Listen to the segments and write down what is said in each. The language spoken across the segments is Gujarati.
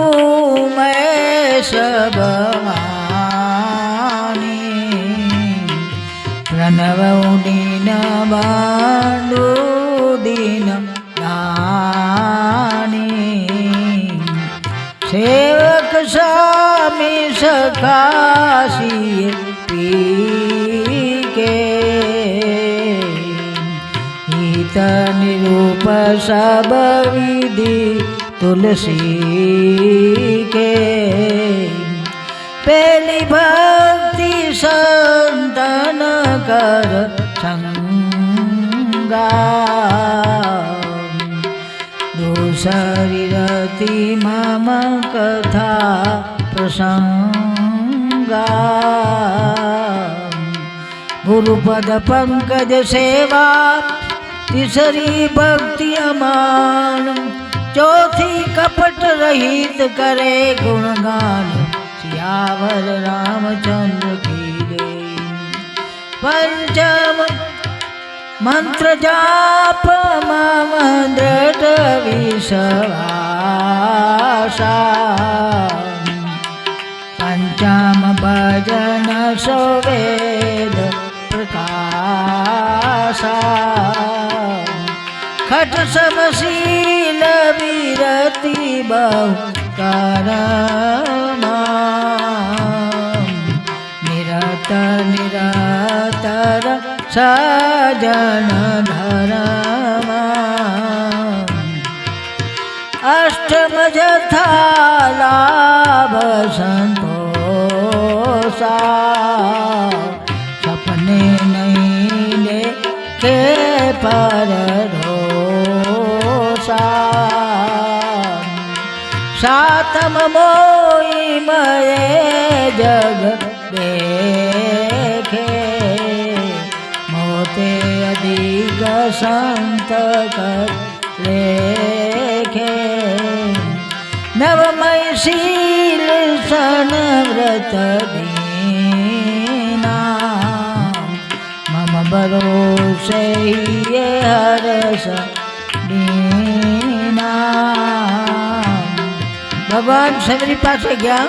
છું મેં સબમાની પ્રણવ ઉડીન બાંડુ દીન નાની સેવક સ્વામી સખાસી પી કે નિરૂપ સબ વિધી તુલસી કે પેલી ભક્તિ સંતન કર સંગા દોસરી રતિ મમ કથા પ્રસંગા ગુરુપદ પંકજ સેવા, તિસરી ભક્તિ અમાન ચોથી કપટ રહિત કરે ગુણગાન, શિયાવર રામચંદ્ર કી જય પંચમ મંત્ર જાપ મમ દ્રઢ વિશ્વાસા પંચમ ભજન સોવેદ પ્રકાશા. ખટ સમશીલ વિરતિ બહુ કરમા નિરત નિરતર સજન ધરમા અષ્ટમ જથા લાભ સંતોષા. સાતમ મોઈ મયે જગ દેખે મોતે અધિક સંત લેખે નવમય શીલ સન વ્રત મમ ભરોસે હરસ દીના ભગવાન સબરી પાસે ગયા.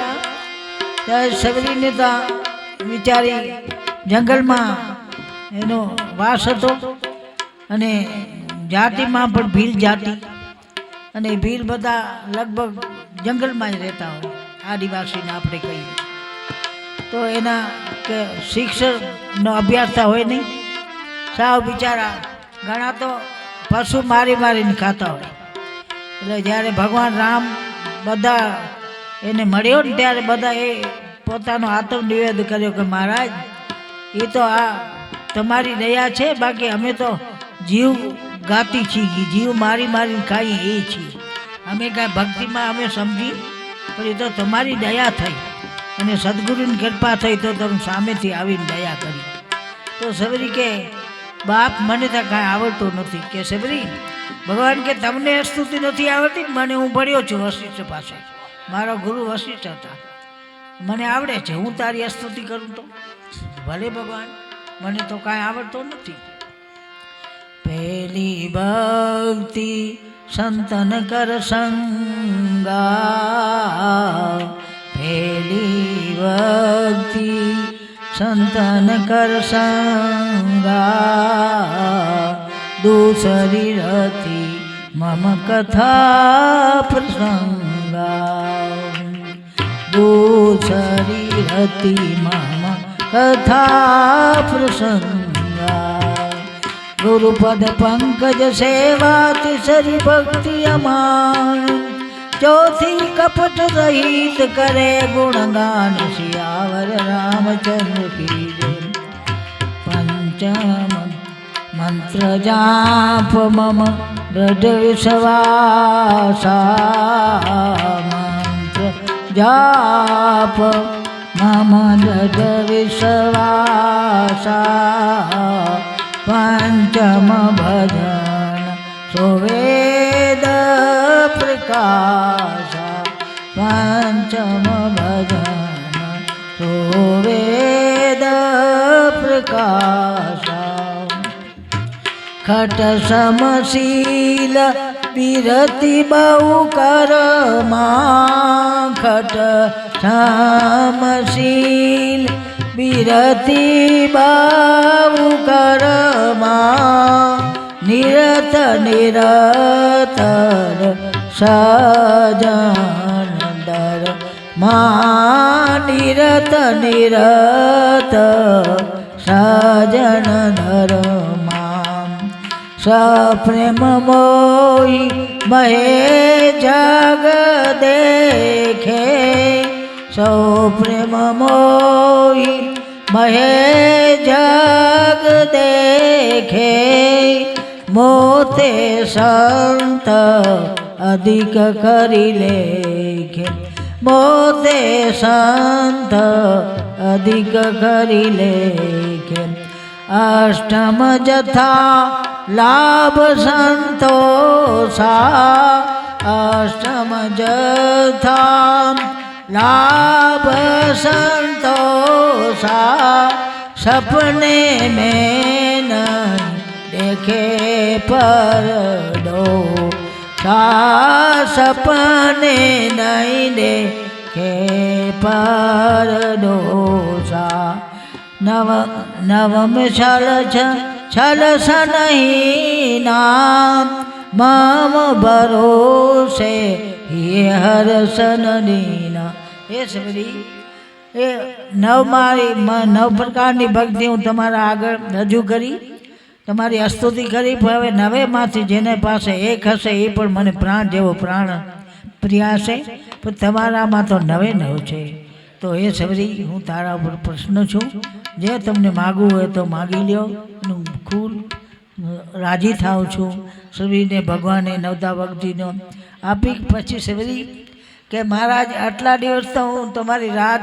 ત્યારે સબરીને તો વિચારી જંગલમાં એનો વાસ હતો અને જાતિમાં પણ ભીલ જાતિ. અને ભીલ બધા લગભગ જંગલમાં જ રહેતા હોય, આદિવાસીને આપણે કહીએ. તો એના કે શિક્ષણનો અભ્યાસ તો હોય નહીં. સાવ બિચારા ઘણા તો પશુ મારી મારીને ખાતા હોય. એટલે જ્યારે ભગવાન રામ બધા એને મળ્યો ને ત્યારે બધા એ પોતાનો આત્મ નિવેદ કર્યો કે મહારાજ એ તો આ તમારી દયા છે, બાકી અમે તો જીવ ગાતી છીએ જીવ મારી મારી ખાઈએ એ છીએ. અમે કાંઈ ભક્તિમાં અમે સમજી, પણ એ તો તમારી દયા થઈ. અને સદગુરુની કૃપા થઈ તો તમે સામેથી આવીને દયા કરી. તો સવરી કે બાપ મને તો કાંઈ આવડતું નથી. કે સબરી ભગવાન કે તમને સ્તુતિ નથી આવડતી? મને હું ભણ્યો છું વશિષ્ઠ પાસે. મારો ગુરુ વશિષ્ઠ હતા. મને આવડે છે. હું તારી સ્તુતિ કરું તો? ભલે ભગવાન, મને તો કાંઈ આવડતું નથી. પહેલી ભક્તિ સંતન કર સંગા. પહેલી ભક્તિ સંતન કર સંગા દૂસરી રતિ મમ કથા પ્રસંગા. દૂસરી રતિ મમ કથા પ્રસંગા. ગુરુપદ પંકજ સેવા, તિસરી ભક્તિ અમાન. ચોથી કપટ રહિત કરે ગુણગાન, શિયાવર રામચંદ્ર કી જય પંચમ મંત્ર જાપ મમ દઢ વિશ્વાસા મંત્ર જાપ મમ દઢ વિશ્વાસા પંચમ ભજન સોવેદ પ્રકાશ પંચમ ભજન સોવેદ પ્રકાશ ખટ સમશીલ બિરતી બહુ કર ખટ ઠામશીલ બિરતી બહુ કર નિરત નિરતર સજનદર મા નિરત નિરત સજન ધર્મા સપ્રેમ મોઈ મહે જગ દેખે સૌ પ્રેમ મોઈ મહે જગ દેખે મોતે સંત અધિક કરી લેખે. મોતે સંત અધિક કરી લેખે. અષ્ટમ જથા લાભ સંતોષા. અષ્ટમ જથા લાભ સંતોષા. સપને મેં દેખે પરડો સા સપને નહીં દેખે પરડોસા નવ, નવમ છલ છ સ નહીં નામ, મમ ભરોસે હે હરસન દીના. એ સબરી એ નવ મારી નવ પ્રકારની ભક્તિ હું તમારા આગળ રજૂ કરી. તમારી અસ્તુતિ કરી હવે નવેમાંથી જેને પાસે એક હશે, એ પણ મને પ્રાણ જેવો પ્રાણ પ્રિયા હશે પણ તમારામાં તો નવે નવ છે. તો એ સબરી, હું તારા ઉપર પ્રશ્ન છું. જે તમને માગવું હોય તો માગી લ્યો. હું ખૂબ રાજી થાઉં છું. સબરીને ભગવાને નવતા ભક્તિનો આપી, પછી સબરી કે, મહારાજ, આટલા દિવસ તો હું તમારી રાહ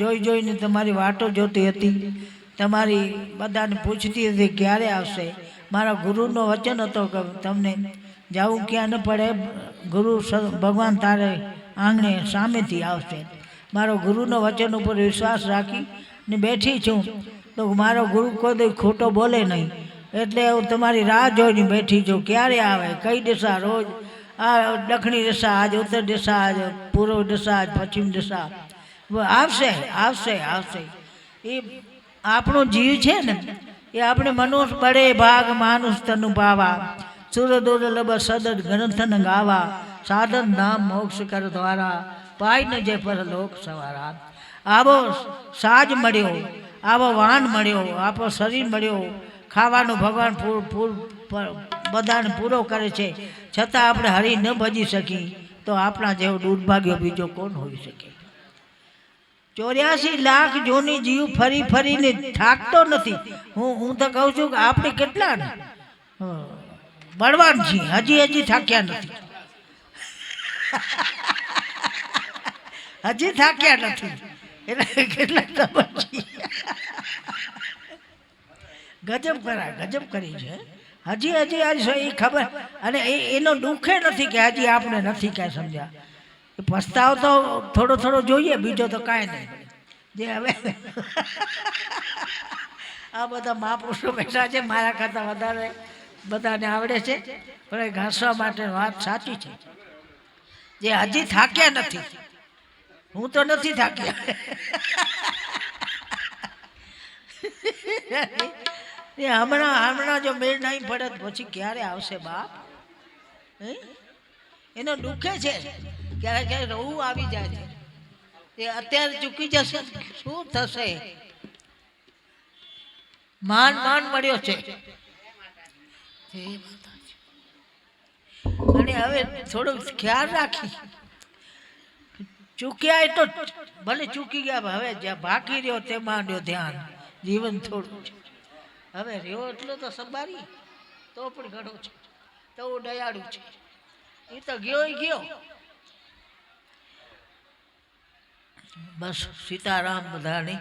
જોઈ જોઈને તમારી વાટો જોતી હતી. તમારી બધાને પૂછતી હતી, ક્યારે આવશે? મારા ગુરુનો વચન હતો કે તમને જવું ક્યાં ન પડે, ગુરુ ભગવાન તારે આંગણે સામેથી આવશે. મારો ગુરુનો વચન ઉપર વિશ્વાસ રાખી ને બેઠી છું. તો મારો ગુરુ કોઈ દી ખોટો બોલે નહીં. એટલે હું તમારી રાહ જોઈને બેઠી છું. ક્યારે આવે? કઈ દિશા? રોજ આ દક્ષિણી દિશા, આજ ઉત્તર દિશા, આજ પૂર્વ દિશા, આજ પશ્ચિમ દિશા. આવશે આવશે આવશે. એ આપણો જીવ છે ને, એ આપણે મનુષ પડે ભાગ માનુષ તનુ પાવા સુર લબ સદદ ગ્રંથન ગાવા. સાધન નામ મોક્ષ કર દ્વારા. પાય ન જે પર લોક સવારા. આવો સાજ મળ્યો, આવો વાહન મળ્યો, આપો શરીર મળ્યો. ખાવાનું ભગવાન પૂર પૂર, બધાને પૂરો કરે છે. છતાં આપણે હરી ન ભજી શકી, તો આપણા જેવો દુર્ભાગ્યો બીજો કોણ હોઈ શકે? ચોર્યાસી લાખ જોની જીવ ફરી ફરીને થાકતો નથી હું હું તો કહું છું કે આપણે કેટલા ને બળવાન છીએ હજી હજી થાક્યા નથી હજી થાક્યા નથી એટલે કેટલા ગજબ કરા ગજબ કરી છે હજી હજી આજ એ ખબર અને એ એનો દુઃખે નથી કે હજી આપણે નથી કાંઈ સમજ્યા પસ્તાવ તો થોડો થોડો જોઈએ, બીજો તો કાંઈ નહીં. જે હવે આ બધા મહાપુરુષો બેઠા છે, મારા કરતાં વધારે બધાને આવડે છે, પણ એ ઘાસવા માટે વાત સાચી છે. જે હજી થાક્યા નથી. હું તો નથી થાક્યા. એ હમણાં હમણાં જો મેળ નહીં પડે પછી ક્યારે આવશે બાપ? એનો દુઃખે છે. ક્યારેક ક્યારેક રહું આવી જાય છે. એ અત્યારે ચૂકી જશે શું થશે? માન માન મળ્યો છે. અને હવે થોડું ખ્યાલ રાખી. ચૂક્યા એ તો ભલે ચૂકી ગયા હવે જ્યાં બાકી રહ્યો તે માંડ્યો ધ્યાન. જીવન થોડું હવે રહ્યો એટલો તો સંભાળી. તો પણ ઘણો છે. તો દયાળુ છે. એ તો ગયો ગયો. બસ સીતારામ બધાની.